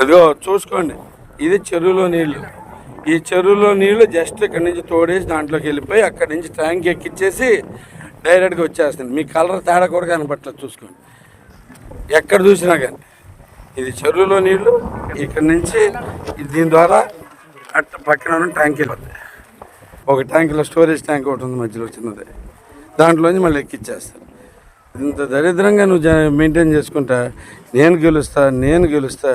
అదిగో చూసుకోండి. ఇది చెరువులో నీళ్ళు. ఈ చెరువులో నీళ్ళు జస్ట్ ఇక్కడ నుంచి తోడేసి దాంట్లోకి వెళ్ళిపోయి అక్కడి నుంచి ట్యాంక్ ఎక్కిచ్చేసి డైరెక్ట్గా వచ్చేస్తుంది. మీ కలర్ తేడా కూడా కనపట్లేదు చూసుకోండి. ఎక్కడ చూసినా కానీ ఇది చెరువులో నీళ్ళు. ఇక్కడి నుంచి దీని ద్వారా అట్ట పక్కన ఉన్న ట్యాంక్ వెళ్ళిపోతాయి ఒక ట్యాంకులో స్టోరేజ్ ట్యాంక్ ఒకటి ఉంది మధ్యలో చిన్నది. దాంట్లోంచి మళ్ళీ ఎక్కిచ్చేస్తారు. ఇంత దరిద్రంగా నువ్వు మెయింటైన్ చేసుకుంటా నేను గెలుస్తా నేను గెలుస్తా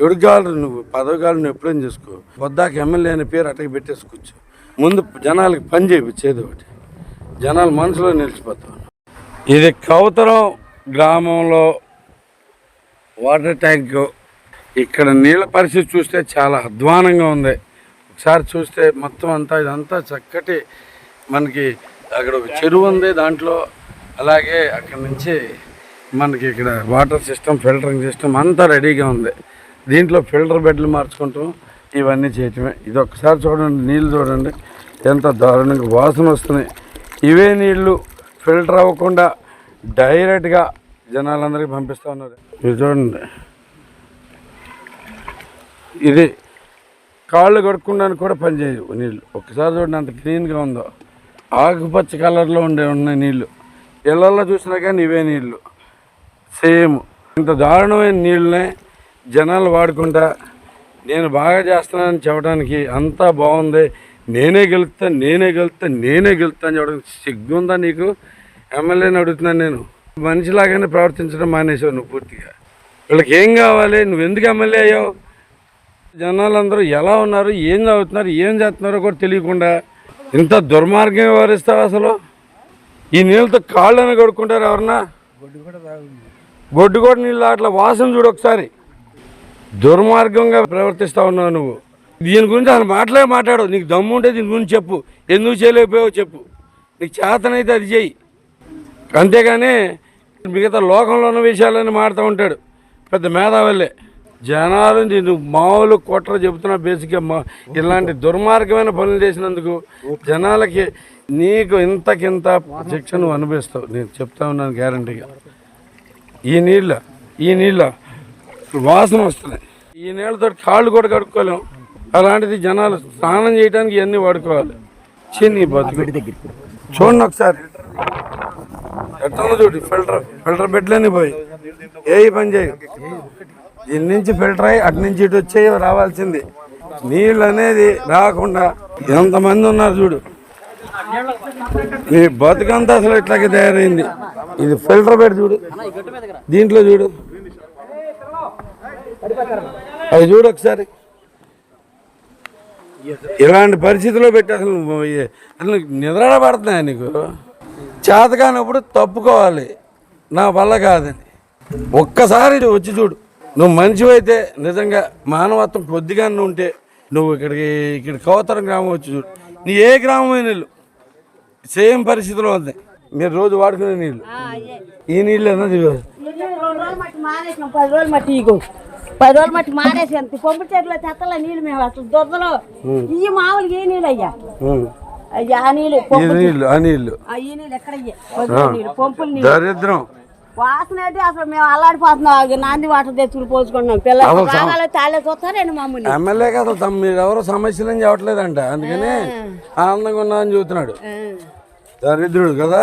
ఎవరికి కావాలి నువ్వు పదవి కావాలి నువ్వు ఎప్పుడేం చేసుకో. పొద్దాక ఎమ్మెల్యే అనే పేరు అట్టకి పెట్టేసుకోవచ్చు ముందు జనాలకి పని చేయించేది ఒకటి. జనాలు మనసులో నిలిచిపోతావు ఇది కౌతరం గ్రామంలో వాటర్ ట్యాంక్. ఇక్కడ నీళ్ళ పరిస్థితి చూస్తే చాలా అధ్వానంగా ఉంది. ఒకసారి చూస్తే మొత్తం అంతా ఇదంతా చక్కటి మనకి అక్కడ ఒక చెరువు ఉంది దాంట్లో. అలాగే అక్కడ నుంచి మనకి ఇక్కడ వాటర్ సిస్టమ్ ఫిల్టరింగ్ సిస్టమ్ అంతా రెడీగా ఉంది. దీంట్లో ఫిల్టర్ బెడ్లు మార్చుకుంటాం. ఇవన్నీ చేయటమే. ఇది ఒకసారి చూడండి నీళ్ళు చూడండి. ఎంత దారుణంగా వాసన వస్తున్నాయి. ఇవే నీళ్ళు ఫిల్టర్ అవ్వకుండా డైరెక్ట్గా జనాలందరికీ పంపిస్తూ ఉన్నారు. ఇది చూడండి. ఇది కాళ్ళు కడుక్కోవడానికి కూడా పనిచేయదు నీళ్ళు. ఒకసారి చూడండి అంత క్లీన్గా ఉందో. ఆకుపచ్చ కలర్లో ఉండే ఉన్నాయి నీళ్ళు. ఇళ్ళల్లో చూసినా కానీ ఇవే నీళ్ళు. సేమ్. ఇంత దారుణమైన నీళ్ళనే జనాలు వాడుకుంటా నేను బాగా చేస్తున్నానని చెప్పడానికి అంతా బాగుంది. నేనే గెలుస్తా నేనే గెలుస్తా నేనే గెలుస్తా అని చెప్పడానికి సిగ్గుందా నీకు? ఎమ్మెల్యేని అడుగుతున్నాను నేను. మనిషిలాగానే ప్రవర్తించడం మానేసావు నువ్వు పూర్తిగా. వీళ్ళకి ఏం కావాలి? నువ్వు ఎందుకు ఎమ్మెల్యే అయ్యావు? జనాలందరూ ఎలా ఉన్నారు? ఏం చదువుతున్నారు? ఏం చేస్తున్నారో కూడా తెలియకుండా ఇంత దుర్మార్గం వ్యవహరిస్తావు అసలు? ఈ నీళ్ళతో కాళ్ళని కడుక్కుంటారు ఎవరన్నా? గొడ్డు కూడా నీళ్ళు అట్లా వాసన చూడు ఒకసారి. దుర్మార్గంగా ప్రవర్తిస్తా ఉన్నావు నువ్వు. దీని గురించి అసలు మాటలే మాట్లాడు. నీకు దమ్ము ఉంటే దీని గురించి చెప్పు. ఎందుకు చేయలేకపోయావు చెప్పు. నీకు చేతనైతే అది చేయి అంతేగాని మిగతా లోకంలో ఉన్న విషయాలన్నీ మాడుతూ ఉంటాడు. పెద్ద మేధావల్లే. జనాలు నేను మామూలు కుట్ర చెబుతున్నా బేసిక్గా మా ఇలాంటి దుర్మార్గమైన పనులు చేసినందుకు జనాలకి నీకు ఇంతకింత శిక్ష నువ్వు అనిపిస్తావు నేను చెప్తా ఉన్నాను గ్యారంటీగా ఈ నీళ్ళ ఈ నీళ్ళ వాసన వస్తున్నాయి ఈ నీళ్ళతో కాళ్ళు కూడా కడుక్కోలేం. అలాంటిది జనాలు స్నానం చేయడానికి ఇవన్నీ వాడుకోవాలి. చిన్ని బతుకు. చూడండి ఒకసారి. ఎట్లా చూడు ఫిల్టర్ ఫిల్టర్ బెడ్లన్నీ పోయి. ఏ పని చేయ దీని నుంచి ఫిల్టర్ అయ్యి అటు నుంచి ఇటు వచ్చేవి రావాల్సింది. నీళ్ళు అనేది రాకుండా ఎంతమంది ఉన్నారు చూడు. నీ బతుకంతా అసలు ఇట్లాగే తయారైంది. ఇది ఫిల్టర్ బెడ్ చూడు. దీంట్లో చూడు. అది చూడు ఒకసారి. ఇలాంటి పరిస్థితిలో పెట్టి అసలు అసలు నిద్ర పడుతున్నాయా నీకు? చేత కానప్పుడు తప్పుకోవాలి. నా వల్ల కాదని. ఒక్కసారి వచ్చి చూడు. నువ్వు మంచివైతే నిజంగా మానవత్వం కొద్దిగా ఉంటే నువ్వు ఇక్కడికి ఇక్కడ కౌతరం గ్రామం వచ్చి చూడు. నీ ఏ గ్రామమైన నీళ్ళు? సేమ్ పరిస్థితిలో ఉంది మీరు రోజు వాడుకునే నీళ్ళు. ఈ నీళ్ళు అన్నది పది రోజులు మట్టి మానేసి అంత పంపు చెట్లు చెత్తలో నీళ్ళు మేము అసలు దొద్దలో ఇవి మామూలుగా ఈ నీళ్ళు అయ్యా. అయ్యా ఆ నీళ్ళు ఈ నీళ్ళు ఆ నీళ్ళు. ఆ ఈ నీళ్ళు ఎక్కడ అయ్యా వదిలే నీళ్ళు పంపులు నీళ్ళు. దరిద్రం. వాసన అయితే అసలు మేము అల్లాడిపోతున్నాం. నాంది వాటర్ తెచ్చుకుని పోసుకుంటున్నాం పిల్లలు రాగాలి తాళే చూస్తారండి మమ్మల్ని? ఎమ్మెల్యేకి అసలు తమ మీరు ఎవరో సమస్యలని చెప్పట్లేదంట. అందుకని ఆనందంగా ఉన్నా అని చెబుతున్నాడు. ఆ. దరిద్రుడు కదా.